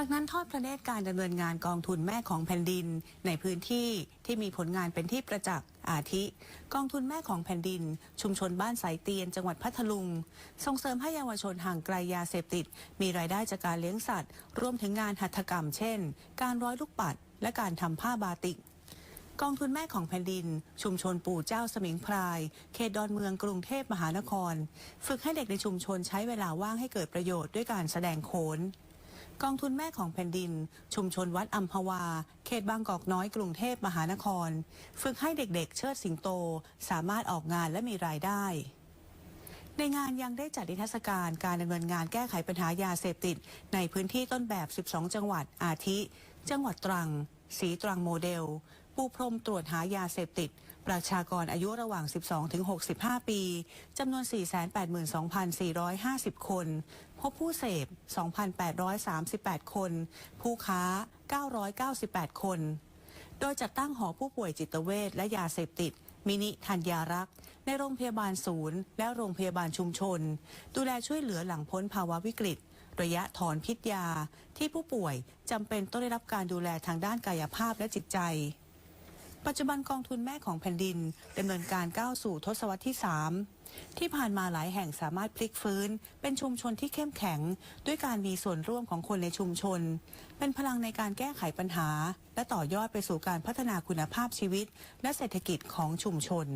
จากนั้นทอดพระเนตรการดำเนินงานกองทุนแม่ของแผ่นดิน ในพื้นที่ที่มีผลงานเป็นที่ประจักษ์อาทิ กองทุนแม่ของแผ่นดิน ชุมชนบ้านสายเตียน จังหวัดพัทลุง ส่งเสริมให้เยาวชนห่างไกลยาเสพติด มีรายได้จากการเลี้ยงสัตว์ รวมถึงงานหัตถกรรม เช่น การร้อยลูกปัด และการทำผ้าบาติกกองทุนแม่ของแผ่นดิน ชุมชนปู่เจ้าสมิงพราย เขตดอนเมืองกรุงเทพมหานคร ฝึกให้เด็กในชุมชนใช้เวลาว่างให้เกิดประโยชน์ด้วยการแสดงโขน กองทุนแม่ของแผ่นดิน ชุมชนวัดอัมพวา เขตบางกอกน้อยกรุงเทพมหานคร ฝึกให้เด็กๆ เชิดสิงโต สามารถออกงานและมีรายได้ ในงานยังได้จัดนิทรรศการการดำเนินงานแก้ไขปัญหายาเสพติด ในพื้นที่ต้นแบบ 12 จังหวัดอาทิ จังหวัดตรัง สีตรังโมเดล ปูพรมตรวจหายาเสพติด ประชากรอายุระหว่าง 12 ถึง 65 ปีจำนวน 482,450 คน พบผู้เสพ 2,838 คน ผู้ค้า 998 คน โดยจัดตั้งหอผู้ป่วยจิตเวชและยาเสพติดมินิธัญญารักษ์ ในโรงพยาบาลศูนย์ และโรงพยาบาลชุมชน ดูแลช่วยเหลือหลังพ้นภาวะวิกฤต ระยะถอนพิษยา ที่ผู้ป่วยจำเป็นต้องได้รับการดูแลทางด้านกายภาพและจิตใจ ปัจจุบันกองทุนแม่ของแผ่นดินดำเนินการก้าวสู่ทศวรรษที่ 3 ที่ผ่านมาหลายแห่งสามารถพลิกฟื้น เป็นชุมชนที่เข้มแข็ง ด้วยการมีส่วนร่วมของคนในชุมชน เป็นพลังในการแก้ไขปัญหา และต่อยอดไปสู่การพัฒนาคุณภาพชีวิต และเศรษฐกิจของชุมชน